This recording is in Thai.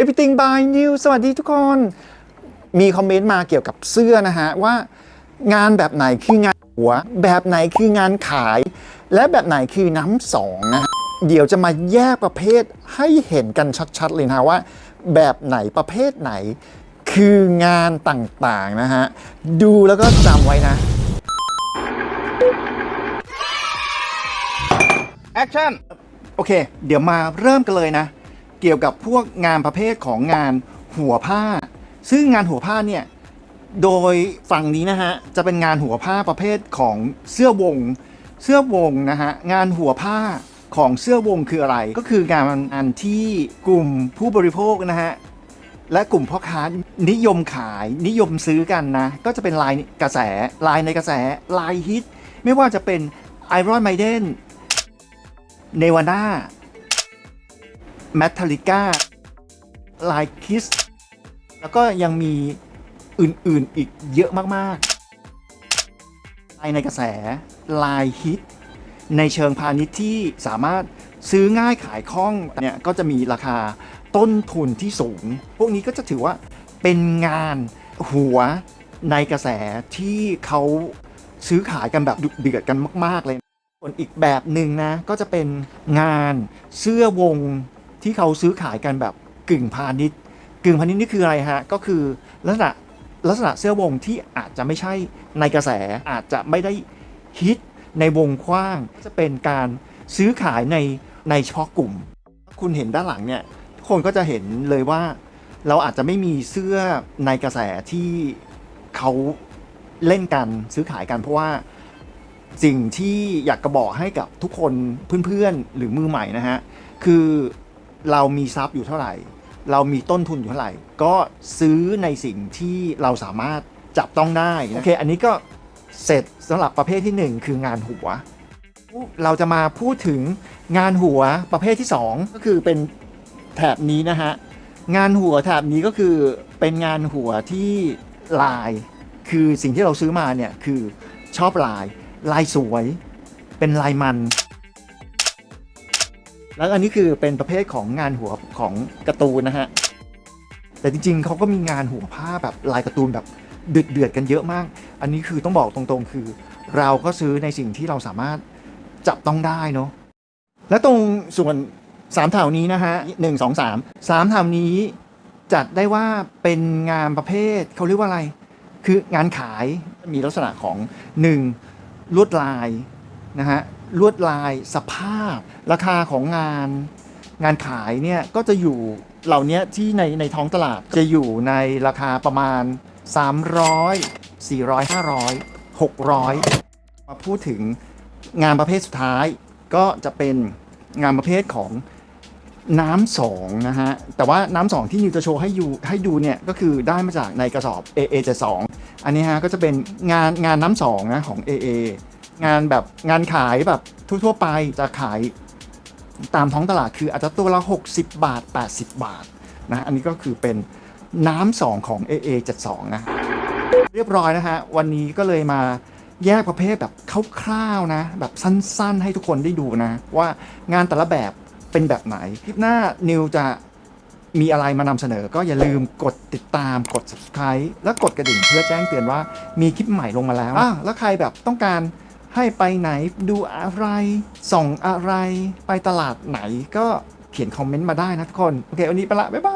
Everything by New สวัสดีทุกคน มีคอมเมนต์มาเกี่ยวกับเสื้อนะฮะ ว่างานแบบไหนคืองานหัว แบบไหนคืองานขาย และแบบไหนคือน้ำสองนะเดี๋ยวจะมาแยกประเภทให้เห็นกันชัดๆเลยนะว่า แบบไหนประเภทไหน คืองานต่างๆนะฮะ ดูแล้วก็จำไว้นะแอคชั่นโอเค เดี๋ยวมาเริ่มกันเลยนะ กี่ยวกับพวกงานประเภทของงานหัวผ้า ซึ่งงานหัวผ้าเนี่ยโดยฝั่งนี้นะฮะจะเป็นงานหัวผ้าประเภทของเสื้อวง เสื้อวงนะฮะงานหัวผ้าของเสื้อวงคืออะไร ก็คืองานอันที่กลุ่มผู้บริโภคนะฮะและกลุ่มพ่อค้านิยมขายนิยมซื้อกันนะ ก็จะเป็นลายกระแสลายในกระแสลายฮิต ไม่ว่าจะเป็น Iron Maiden เนวาน่า แมท a ลิก้าลายคิส แล้วก็ยังมีอื่นๆอีกเยอะมากๆลายในกระแสลายฮิต ในเชิงพาณิชย์ที่สามารถซื้อง่ายขายคล่องเนี่ยก็จะมีราคาต้นทุนที่สูง พวกนี้ก็จะถือว่าเป็นงานหัวในกระแสที่เขาซื้อขายกันแบบดุเดือดกันมาก ๆ เลย ส่วนอีกแบบหนึ่งนะ ก็จะเป็นงานเสื้อวง ที่เขาซื้อขายกันแบบกึ่งพาณิชย์กึ่งพาณิชย์นี่คืออะไรฮะ ก็คือลักษณะลักษณะเสื้อวงที่อาจจะไม่ใช่ในกระแสอาจจะไม่ได้ฮิตในวงกว้างจะเป็นการซื้อขายในในเฉพาะกลุ่ม คุณเห็นด้านหลังเนี่ยทุกคนก็จะเห็นเลยว่า เราอาจจะไม่มีเสื้อในกระแสที่เขาเล่นกันซื้อขายกันเพราะว่าสิ่งที่อยากกระบอกให้กับทุกคนเพื่อนๆหรือมือใหม่นะฮะ คือ เรามีทรัพย์อยู่เท่าไหร่ เรามีต้นทุนอยู่เท่าไหร่ ก็ซื้อในสิ่งที่เราสามารถจับต้องได้โอเค อันนี้ก็เสร็จสำหรับประเภทที่ 1 คืองานหัว เราจะมาพูดถึงงานหัวประเภทที่ 2 ก็คือเป็นแถบนี้นะฮะงานหัวแถบนี้ก็คือเป็นงานหัวที่ลาย คือสิ่งที่เราซื้อมาเนี่ยคือชอบลาย ลายสวย เป็นลายมัน แล้วอันนี้คือเป็นประเภทของงานหัวของการ์ตูนนะฮะ แต่จริงๆเขาก็มีงานหัวผ้าแบบลายการ์ตูนแบบเดือดเดือดๆกันเยอะมาก อันนี้คือต้องบอกตรงๆ คือ เราก็ซื้อในสิ่งที่เราสามารถจับต้องได้เนาะ และตรงส่วนสามแถวนี้นะฮะหนึ่งสองสามสามแถวนี้จัดได้ว่าเป็นงานประเภทเขาเรียกว่าอะไร คืองานขายมีลักษณะของหนึ่งลวดลายนะฮะ ลวดลายสภาพ ราคาของงานงานขายเนี่ยก็จะอยู่เหล่านี้ที่ในในท้องตลาดจะอยู่ในราคาประมาณ 300 400 500 600 มาพูดถึงงานประเภทสุดท้าย ก็จะเป็นงานประเภทของน้ำสองนะฮะ แต่ว่าน้ำสองที่นิวจะโชว์ให้อยู่ให้ดูเนี่ย ก็คือได้มาจากในกระสอบ AA72 อันนี้ฮะก็จะเป็นงานงานน้ำสองนะของ AA งานแบบงานขายแบบทั่วๆไปจะขายตามท้องตลาดคืออาจจะตัวละ 60 บาท 80 บาทนะอันนี้ก็คือเป็นน้ำสองของ AA72 นะเรียบร้อยนะฮะ วันนี้ก็เลยมาแยกประเภทแบบคร่าวๆนะ แบบสั้นๆ ให้ทุกคนได้ดูนะ ว่างานแต่ละแบบเป็นแบบไหน คลิปหน้านิวจะมีอะไรมานำเสนอ ก็อย่าลืมกดติดตามกด subscribe และกดกระดิ่งเพื่อแจ้งเตือนว่ามีคลิปใหม่ลงมาแล้วอะแล้วใครแบบต้องการ ให้ไปไหนดูอะไร ส่องอะไรไปตลาดไหนก็เขียนคอมเมนต์มาได้นะทุกคน โอเค วันนี้ไปละ บ๊ายบาย